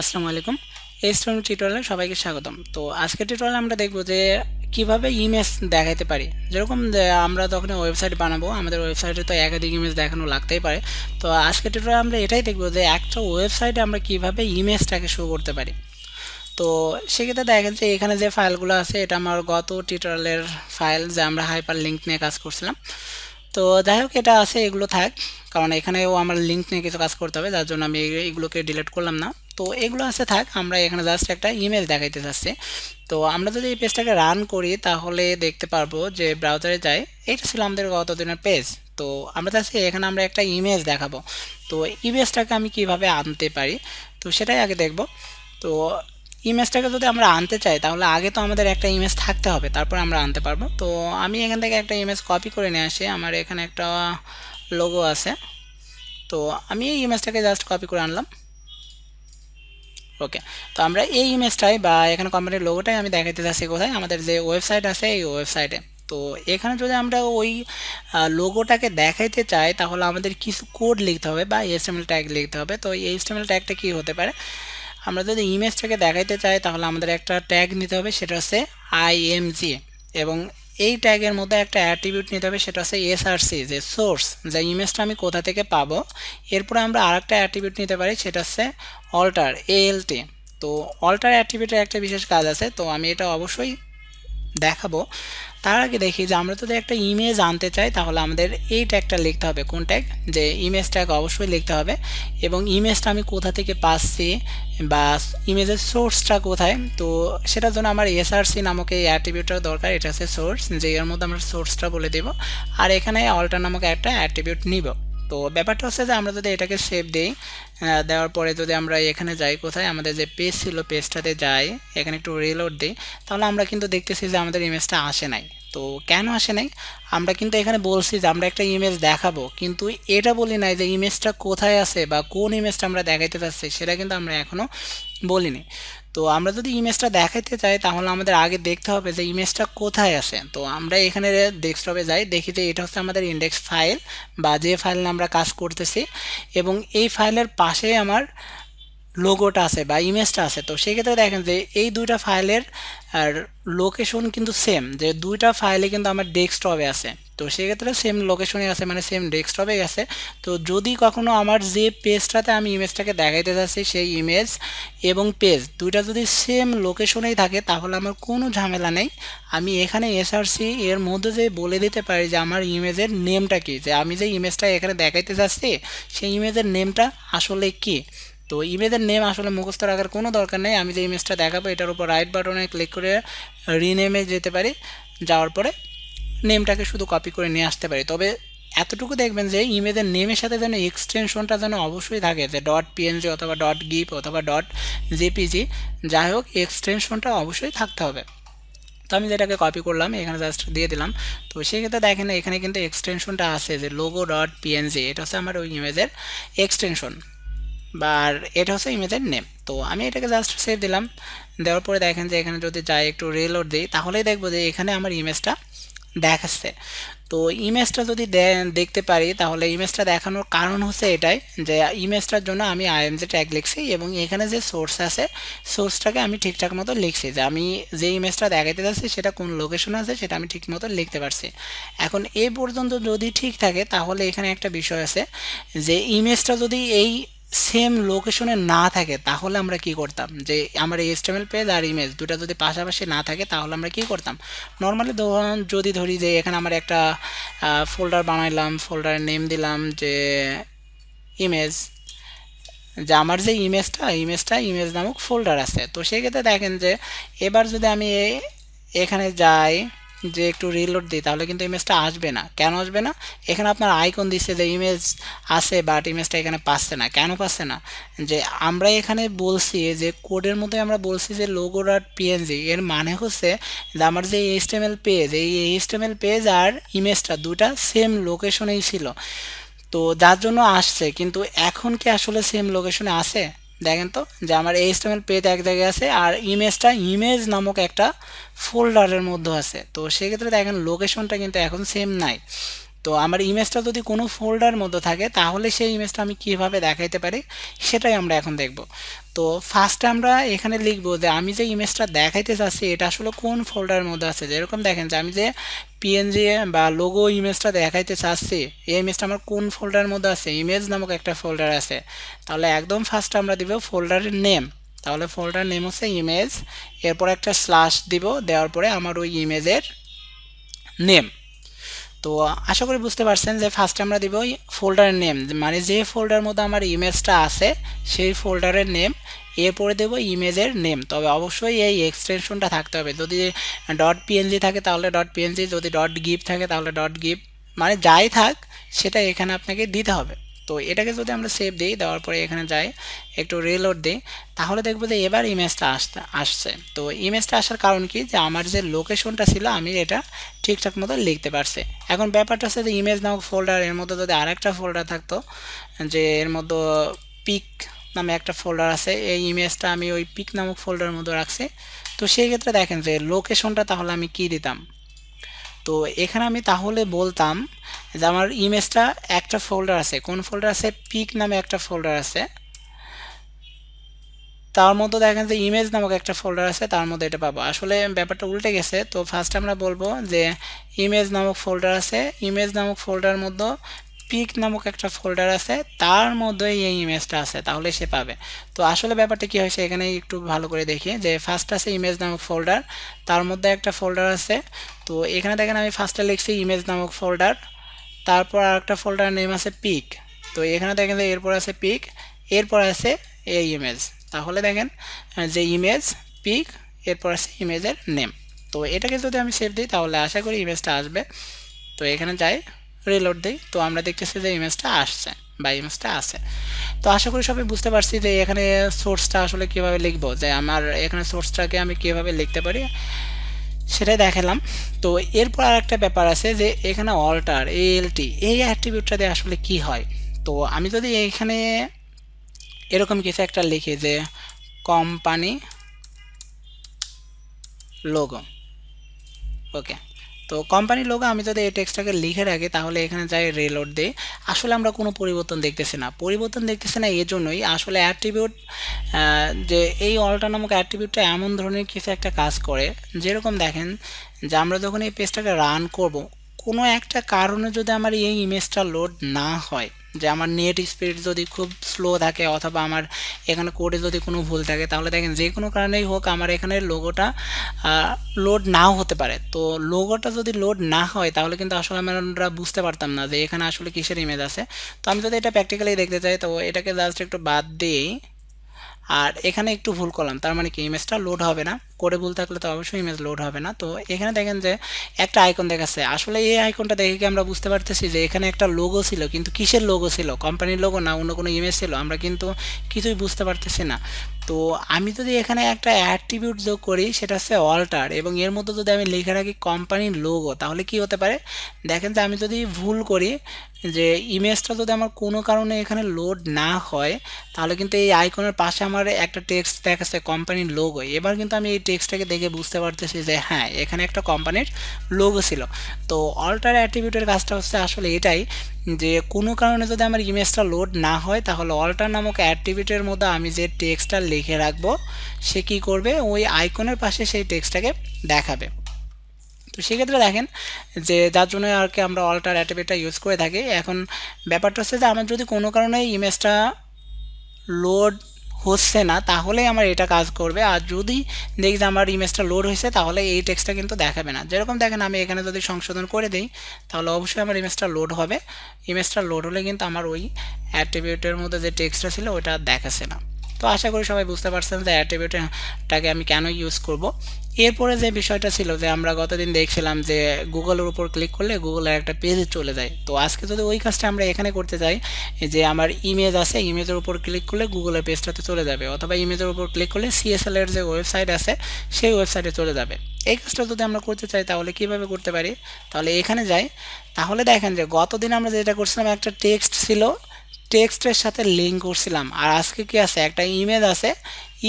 আসসালামু আলাইকুম। এই স্টোন টিউটোরিয়ালে সবাইকে স্বাগতম। তো আজকের টিউটোরিয়ালে আমরা দেখব যে কীভাবে ইমেজ দেখাতে পারি। যেরকম আমরা যখন ওয়েবসাইট বানাবো, আমাদের ওয়েবসাইটে তো একাধিক ইমেজ দেখানো লাগতেই পারে। তো আজকের টিউটোরিয়ালে আমরা এটাই দেখব যে একটা ওয়েবসাইটে আমরা কীভাবে ইমেজটাকে শো করতে পারি। তো সেক্ষেত্রে দেখা যাচ্ছে এখানে যে ফাইলগুলো আছে, এটা আমার গত টিউটোরিয়ালের ফাইল যে আমরা হাইপার লিঙ্ক নিয়ে কাজ করছিলাম। তো যাই হোক, এটা আছে, এগুলো থাক। কারণ এখানেও আমার লিঙ্ক নিয়ে কিছু কাজ করতে হবে, যার জন্য আমি এগুলোকে ডিলিট করলাম না। তো এগুলো আছে, থাক, আমরা এখানে জাস্ট একটা ইমেজ দেখাইতে চাচ্ছি তো আমরা যদি এই পেজটাকে রান করি, তাহলে দেখতে পারব যে ব্রাউজারে যাই, এইটা ছিল আমাদের গত দিনের পেজ তো আমরা চাচ্ছি এখানে আমরা একটা ইমেজ দেখাবো। তো ইমেজটাকে আমি কীভাবে আনতে পারি? তো সেটাই আগে দেখব। তো ইমেজটাকে যদি আমরা আনতে চাই, তাহলে আগে তো আমাদের একটা ইমেজ থাকতে হবে, তারপর আমরা আনতে পারব। তো আমি এখান থেকে একটা ইমেজ কপি করে নিয়ে আসি, আমার এখানে একটা লোগো আছে। তো আমি এই ইমেজটাকে জাস্ট কপি করে আনলাম। ওকে তো আমরা এই ইমেজটাই বা এখানে কোম্পানির লোগোটাই আমি দেখাতে চাচ্ছি কোথায়? আমাদের যে ওয়েবসাইট আছে এই ওয়েবসাইটে তো এখানে যদি আমরা ওই লোগোটাকে দেখাইতে চাই, তাহলে আমাদের কিছু কোড লিখতে হবে বা এসএমএল ট্যাগ লিখতে হবে। তো এই এসএমএল ট্যাগটা কী হতে পারে? আমরা যদি ইমেজটাকে দেখাইতে চাই, তাহলে আমাদের একটা ট্যাগ নিতে হবে, সেটা হচ্ছে আইএমজি এবং এই ট্যাগের মধ্যে একটা অ্যাট্রিবিউট নিতে হবে, সেটা হচ্ছে এসআরসি যে সোর্স যে ইমেজটা আমি কোথা থেকে পাবো। এরপরে আমরা আর একটা অ্যাট্রিবিউট নিতে পারি, সেটা হচ্ছে অল্টার এএলটি তো অল্টার অ্যাট্রিবিউটের একটা বিশেষ কাজ আছে, তো আমি এটা অবশ্যই দেখাবো। তার আগে দেখি যে আমরা যদি একটা ইমেজ আনতে চাই, তাহলে আমাদের এই ট্যাগটা লিখতে হবে। কোন ট্যাগ যে ইমেজ ট্যাগ অবশ্যই লিখতে হবে। এবং ইমেজটা আমি কোথা থেকে পাচ্ছি বা ইমেজের সোর্সটা কোথায়? তো সেটার জন্য আমার এসআরসি নামক এই অ্যাট্রিবিউটটা দরকার। এটা হচ্ছে সোর্স যে এর মধ্যে আমরা সোর্সটা বলে দেব। আর এখানে অল্টার নামক একটা অ্যাট্রিবিউট নিব। তো ব্যাপারটা হচ্ছে যে আমরা যদি এটাকে সেভ দিই দেওয়ার পরে যদি আমরা এখানে যাই কোথায়, আমাদের যে পেজ ছিল পেজটাতে যাই, এখানে একটু রিলোড দিই, তাহলে আমরা কিন্তু দেখতেছি যে আমাদের ইমেজটা আসে নাই। তো কেন আসে নাই? আমরা কিন্তু এখানে বলছি যে আমরা একটা ইমেজ দেখাবো, কিন্তু এটা বলি নাই যে ইমেজটা কোথায় আছে বা কোন ইমেজটা আমরা দেখাইতে চাচ্ছি, সেটা কিন্তু আমরা এখনও বলিনি। তো আমরা যদি ইমেজটা দেখাইতে চাই, তাহলে আমাদের আগে দেখতে হবে যে ইমেজটা কোথায় আছে। তো আমরা এখানে ডেস্কটপে যাই, দেখি যে এটা হচ্ছে আমাদের ইন্ডেক্স ফাইল বা যে ফাইল আমরা কাজ করতেছি এবং এই ফাইলের পাশে আমার লোগোটা আছে বা ইমেজটা আছে, তো সেক্ষেত্রে দেখেন যে এই দুইটা ফাইলের আর লোকেশন কিন্তু সেম যে দুইটা ফাইলে কিন্তু আমার ডেস্কটপে আছে। তো সেক্ষেত্রে সেম লোকেশনে আছে মানে সেম ডেস্কটপে আছে তো যদি কখনো আমার যে পেজটাতে আমি ইমেজটাকে দেখাইতে চাচ্ছি সেই ইমেজ এবং পেজ দুইটা যদি সেম লোকেশনেই থাকে, তাহলে আমার কোনো ঝামেলা নেই। আমি এখানে এসআরসি এর মধ্যে যে বলে দিতে পারি যে আমার ইমেজের নেমটা কি? যে আমি যে ইমেজটা এখানে দেখাইতে চাচ্ছি সেই ইমেজের নেমটা আসলে কি? তো ইমেজের নেম আসলে মুখস্থ রাখার কোনো দরকার নেই। আমি যে ইমেজটা দেখাবো, এটার উপর রাইট বাটনে ক্লিক করে রিনেমে যেতে পারি। যাওয়ার পরে নেমটাকে শুধু কপি করে নিয়ে আসতে পারি। তবে এতটুকু দেখবেন যে ইমেজের নেমের সাথে যেন এক্সটেনশনটা যেন অবশ্যই থাকে, যে ডট পিএনজি অথবা ডট গিপ অথবা ডট জেপিজি যাই হোক এক্সটেনশনটা অবশ্যই থাকতে হবে। তো আমি যেটাকে কপি করলাম, এখানে জাস্ট দিয়ে দিলাম। তো সেক্ষেত্রে দেখেন, এখানে কিন্তু এক্সটেনশনটা আছে, যে লোগো ডট পিএনজি এটা হচ্ছে আমার ওই ইমেজের এক্সটেনশন বা আর এটা হচ্ছে ইমেজের নেম তো আমি এটাকে জাস্ট সেভ দিলাম। দেওয়ার পরে দেখেন যে এখানে যদি যাই একটু রিলোড দিই, তাহলেই দেখব যে এখানে আমার ইমেজটা দেখাচ্ছে। তো ইমেজটা যদি দেখতে পারি, তাহলে ইমেজটা দেখানোর কারণ হচ্ছে এটাই যে ইমেজটার জন্য আমি আইএমজি ট্যাগ লিখছি এবং এখানে যে সোর্স আছে সোর্সটাকে আমি ঠিকঠাক মতো লিখছি যে আমি যে ইমেজটা দেখাতে যাচ্ছি, সেটা কোন লোকেশন আছে, সেটা আমি ঠিক মতো লিখতে পারছি। এখন এ পর্যন্ত যদি ঠিক থাকে, তাহলে এখানে একটা বিষয় আছে যে ইমেজটা যদি এই সেম লোকেশনে না থাকে, তাহলে আমরা কি করতাম? যে আমার এইচটিএমএল পেজ আর ইমেজ দুটো যদি পাশাপাশি না থাকে, তাহলে আমরা কি করতাম? নর্মালি ধরুন যদি ধরি যে এখানে আমার একটা ফোল্ডার বানাইলাম ফোল্ডারের নেম দিলাম যে ইমেজ যে আমার যে ইমেজটা ইমেজটা ইমেজ নামক ফোল্ডার আছে। তো সেক্ষেত্রে দেখেন যে এবার যদি আমি এখানে যাই যে একটু রিলোড দিই, তাহলে কিন্তু ইমেজটা আসবে না। কেন আসবে না? এখানে আপনার আইকন দিচ্ছে যে ইমেজ আছে বাট ইমেজটা এখানে পাচ্ছে না। কেন পাচ্ছে না? যে আমরা এখানে বলছি যে কোডের মধ্যে আমরা বলছি যে লোগো ডট পিএনজি এর মানে হচ্ছে যে আমার যে এইচটিএমএল পেজ এই এইচটিএমএল পেজ আর ইমেজটা দুটা সেম লোকেশনেই ছিল। তো যার জন্য আসছে, কিন্তু এখন কি আসলে সেম লোকেশনে আছে? দেখেন তো, যে আমার এইচটিএমএল পেজ এক জায়গায় আছে আর ইমেজটা ইমেজ নামক একটা ফোল্ডারের মধ্যে আছে। তো সেক্ষেত্রে দেখেন লোকেশনটা কিন্তু এখন সেম নাই। তো আমার ইমেজটা যদি কোনো ফোল্ডার মধ্যে থাকে, তাহলে সেই ইমেজটা আমি কীভাবে দেখাইতে পারি, সেটাই আমরা এখন দেখব। তো ফার্স্টে আমরা এখানে লিখব যে আমি যে ইমেজটা দেখাইতে চাচ্ছি, এটা আসলে কোন ফোল্ডারের মধ্যে আছে? যেরকম দেখেন যে আমি যে পিএনজি বা লোগো ইমেজটা দেখাইতে চাচ্ছি, এই ইমেজটা আমার কোন ফোল্ডারের মধ্যে আছে? ইমেজ নামক একটা ফোল্ডার আছে। তাহলে একদম ফার্স্ট আমরা দিব ফোল্ডারের নেম তাহলে ফোল্ডার নেম হচ্ছে ইমেজ এরপর একটা স্ল্যাশ দিব, দেওয়ার পরে আমার ওই ইমেজের নেম তো আশা করি বুঝতে পারছেন যে ফার্স্টে আমরা দিব ফোল্ডারের নেম মানে যে ফোল্ডার মধ্যে আমার ইমেজটা আছে, সেই ফোল্ডারের নেম এরপরে দেবো ইমেজের নেম তবে অবশ্যই এই এক্সটেনশনটা থাকতে হবে। যদি ডট পিএনজি থাকে, তাহলে ডট পিএনজি যদি ডট গিফ থাকে, তাহলে ডট গিফ মানে যাই থাক, সেটা এখানে আপনাকে দিতে হবে। তো এটাকে যদি আমরা সেভ দিই, দেওয়ার পরে এখানে যাই, একটু রিলোড দিই, তাহলে দেখব যে এবার ইমেজটা আসতে, আসছে। তো ইমেজটা আসার কারণ কি? যে আমার যে লোকেশনটা ছিল, আমি এটা ঠিকঠাক মতো লিখতে পারছি। এখন ব্যাপারটা হচ্ছে যে ইমেজ নামক ফোল্ডার এর মধ্যে যদি আরেকটা ফোল্ডার থাকতো, যে এর মধ্যে পিক নামে একটা ফোল্ডার আছে, এই ইমেজটা আমি ওই পিক নামক ফোল্ডারের মধ্যে রাখছি। তো সেই ক্ষেত্রে দেখেন যে লোকেশনটা তাহলে আমি কি দিতাম? তো এখানে আমি তাহলে বলতাম যে আমার ইমেজটা একটা ফোল্ডার আছে। কোন ফোল্ডার আছে? পিক নামে একটা ফোল্ডার আছে। তার মধ্যে দেখেন যে ইমেজ নামক একটা ফোল্ডার আছে, তার মধ্যে এটা পাবো। আসলে ব্যাপারটা উল্টে গেছে। তো ফার্স্ট আমরা বলব যে ইমেজ নামক ফোল্ডার আছে। ইমেজ নামক ফোল্ডার মধ্যে পিক নামক একটা ফোল্ডার আছে, তার মধ্যেই এই ইমেজটা আছে, তাহলে সে পাবে। তো আসলে ব্যাপারটা কি হয়েছে, এখানে একটু ভালো করে দেখি। যে ফার্স্ট আছে ইমেজ নামক ফোল্ডার তার মধ্যে একটা ফোল্ডার আছে। তো এখানে দেখেন আমি ফার্স্টে লিখছি ইমেজ নামক ফোল্ডার তারপর আরেকটা ফোল্ডার নেম আছে পিক তো এখানে দেখেন যে এরপর আছে পিক এরপর আছে এই ইমেজ তাহলে দেখেন যে ইমেজ পিক এরপর আছে ইমেজের নেম তো এটাকে যদি আমি সেভ দিই, তাহলে আশা করি ইমেজটা আসবে। তো এখানে যাই। রিলোড দিই, তো আমরা দেখতেছি যে ইমেজটা আসছে, বা ইমেজটা আছে। তো আশা করি সবাই বুঝতে পারছি যে এখানে সোর্সটা আসলে কীভাবে লিখব, যে আমার এখানে সোর্সটাকে আমি কীভাবে লিখতে পারি, সেটাই দেখালাম। তো এরপর আর একটা ব্যাপার আছে যে এখানে অল্টার এএলটি এই অ্যাট্রিবিউটটা দিয়ে আসলে কি হয়? তো আমি যদি এখানে এরকম কিছু একটা লিখি যে কোম্পানি লোগো ওকে তো কোম্পানির লোগো আমি যদি এই টেক্সটটাকে লিখে রাখি, তাহলে এখানে যাই রেলোড দিই। আসলে আমরা কোনো পরিবর্তন দেখতেছি না। পরিবর্তন দেখতেছি না এই জন্যই আসলে অ্যাট্রিবিউট যে এই অলটা নামক অ্যাট্রিবিউটটা এমন ধরনের কিছু একটা কাজ করে। যেরকম দেখেন যে আমরা যখন এই পেজটাকে রান করব, কোনো একটা কারণে যদি আমার এই ইমেজটা লোড না হয় যে আমার নেট স্পিড যদি খুব স্লো থাকে অথবা আমার এখানে কোডে যদি কোনো ভুল থাকে, তাহলে দেখেন যে কোনো কারণেই হোক আমার এখানে লোগোটা লোড নাও হতে পারে। তো লোগোটা যদি লোড না হয়, তাহলে কিন্তু আসলে আমরা বুঝতে পারতাম না যে এখানে আসলে কিসের ইমেজ আছে। তো আমি যদি এটা প্র্যাকটিক্যালি দেখতে চাই, তো এটাকে জাস্ট একটু বাদ দিই আর এখানে একটু ভুল করলাম, তার মানে কি ইমেজটা লোড হবে না। কোডে ভুল থাকলে তো অবশ্যই ইমেজ লোড হবে না। তো এখানে দেখেন যে একটা আইকন দেখাচ্ছে। আসলে এই আইকনটা দেখে কি আমরা বুঝতে পারতেছি যে এখানে একটা লোগো ছিল, কিন্তু কিসের লোগো ছিল? কোম্পানির লোগো না অন্য কোনো ইমেজ ছিল? আমরা কিন্তু কিছুই বুঝতে পারতেছি না। তো আমি যদি এখানে একটা অ্যাট্রিবিউট যোগ করি, সেটা হচ্ছে অল্টার এবং এর মধ্যে যদি আমি লিখে রাখি কোম্পানির লোগো তাহলে কি হতে পারে? দেখেন যে আমি যদি ভুল করি, যে ইমেজটা যদি আমার কোনো কারণে এখানে লোড না হয়, তাহলে কিন্তু এই আইকনের পাশে আমার একটা টেক্সট দেখাচ্ছে কোম্পানির লোগো এবার কিন্তু আমি এই টেক্সটটাকে দেখে বুঝতে পারতেছি যে হ্যাঁ এখানে একটা কোম্পানির লোগো ছিল। তো অল্টার অ্যাট্রিবিউটের কাজটা হচ্ছে আসলে এটাই যে কোনো কারণে যদি আমার ইমেজটা লোড না হয়, তাহলে অল্টার নামক অ্যাট্রিবিউটের মধ্যে আমি যে টেক্সটটা লিখে রাখব, সে কী করবে? ওই আইকনের পাশে সেই টেক্সটটাকে দেখাবে। তো সেক্ষেত্রে দেখেন যে যার জন্য আর কি আমরা অল্টার অ্যাট্রিবিউটটা ইউজ করে থাকি। এখন ব্যাপারটা হচ্ছে যে আমার যদি কোনো কারণে ইমেজটা লোড হচ্ছে না, তাহলেই আমার এটা কাজ করবে। আর যদি দেখি যে আমার ইমেজটা লোড হয়েছে, তাহলে এই টেক্সটটা কিন্তু দেখাবে না। যেরকম দেখেন, আমি এখানে যদি সংশোধন করে দিই, তাহলে অবশ্যই আমার ইমেজটা লোড হবে। ইমেজটা লোড হলে কিন্তু আমার ওই অ্যাট্রিবিউটের মধ্যে যে টেক্সটটা ছিল ওটা দেখাচ্ছে না। তো আশা করি সবাই বুঝতে পারছেন যে অ্যাট্রিবিউটটাকে আমি কেন ইউজ করব। এরপরে যে বিষয়টা ছিল যে আমরা গতদিন দেখছিলাম যে গুগলের উপর ক্লিক করলে গুগলের একটা পেজে চলে যায়। তো আজকে যদি ওই কাজটা আমরা এখানে করতে চাই যে আমার ইমেজ আছে ইমেজের উপর ক্লিক করলে গুগলের পেজটাতে চলে যাবে। অথবা ইমেজের উপর ক্লিক করলে সিএসএল এর যে ওয়েবসাইট আছে, সেই ওয়েবসাইটে চলে যাবে। এই কাজটা যদি আমরা করতে চাই, তাহলে কীভাবে করতে পারি? তাহলে এখানে যাই। তাহলে দেখেন যে গতদিন আমরা যেটা করছিলাম, একটা টেক্সট ছিল টেক্সটের সাথে লিঙ্ক করছিলাম। আর আজকে কি আছে? একটা ইমেজ আছে।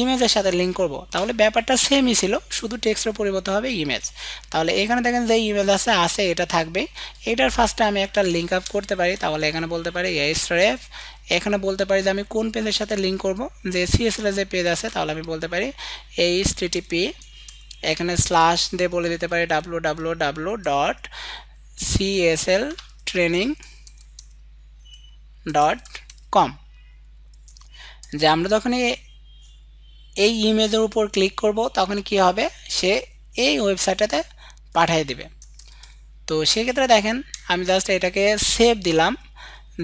ইমেজের সাথে লিঙ্ক করব। তাহলে ব্যাপারটা সেমই ছিল, শুধু টেক্সটের পরিবর্তে হবে ইমেজ তাহলে এখানে দেখেন যে ইমেজ আছে আছে, এটা থাকবে। এটার ফার্স্টে আমি একটা লিঙ্ক আপ করতে পারি। তাহলে এখানে বলতে পারি রেফ এখানে বলতে পারি যে আমি কোন পেজের সাথে লিঙ্ক করব? যে সিএসএল যে পেজ আছে, তাহলে আমি বলতে পারি এইচ টিটিপি এখানে স্ল্যাশ দিয়ে বলে দিতে পারি W W W dot CSL training dot com যে আমরা যখন এই ইমেজের উপর ক্লিক করব তখন কি হবে? সে এই ওয়েবসাইটটাতে পাঠিয়ে দিবে। তো সেক্ষেত্রে দেখেন, আমি জাস্ট এটাকে সেভ দিলাম।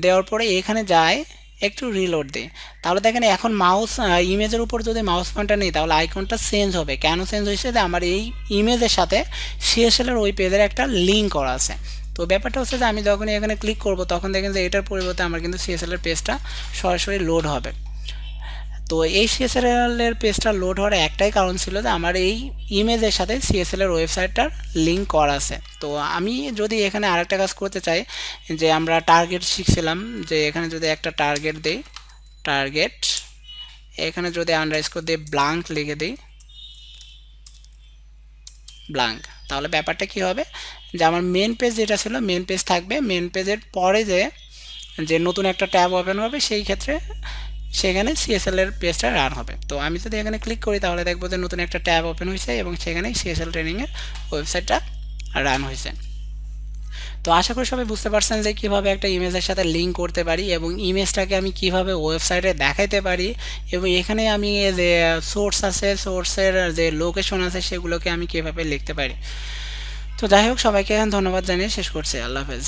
দেওয়ার পরে এখানে যায় একটু রিলোড দিই। তাহলে দেখেন, এখন মাউস ইমেজের উপর যদি মাউস পয়েন্টটা নেই, তাহলে আইকনটা চেঞ্জ হবে। কেন চেঞ্জ হয়েছে? যে আমার এই ইমেজের সাথে সিএসএলের ওই পেজের একটা লিঙ্ক করা আছে। তো ব্যাপারটা হচ্ছে যে আমি যখন এখানে ক্লিক করব, তখন দেখেন যে এটার পরিবর্তে আমার কিন্তু সিএসএলের পেজটা সরাসরি লোড হবে। তো এই সিএসএল এর পেজটা লোড হওয়ার একটাই কারণ ছিল যে আমার এই ইমেজের সাথে সিএসএল এর ওয়েবসাইটটার লিঙ্ক করা আছে। তো আমি যদি এখানে আরেকটা কাজ করতে চাই, যে আমরা টার্গেট শিখছিলাম, যে এখানে যদি একটা টার্গেট দিই টার্গেট এখানে যদি আন্ডারস্কোর দিয়ে ব্লাঙ্ক লিখে দিই ব্লাঙ্ক তাহলে ব্যাপারটা কি হবে? যে আমার মেন পেজ যেটা ছিল মেন পেজ থাকবে। মেন পেজের পরে যে যে নতুন একটা ট্যাব ওপেন হবে, সেই ক্ষেত্রে সেখানে সিএসএল এর পেজটা রান হবে। তো আমি যদি এখানে ক্লিক করি, তাহলে দেখব যে নতুন একটা ট্যাব ওপেন হয়েছে এবং সেখানে সিএসএল ট্রেনিংয়ের ওয়েবসাইটটা রান হয়েছে। তো আশা করি সবাই বুঝতে পারছেন যে কীভাবে একটা ইমেজের সাথে লিঙ্ক করতে পারি এবং ইমেজটাকে আমি কীভাবে ওয়েবসাইটে দেখাইতে পারি এবং এখানে আমি যে সোর্স আছে সোর্সের যে লোকেশন আছে, সেগুলোকে আমি কীভাবে লিখতে পারি। তো যাই হোক সবাইকে ধন্যবাদ জানিয়ে শেষ করছি। আল্লাহ হাফেজ।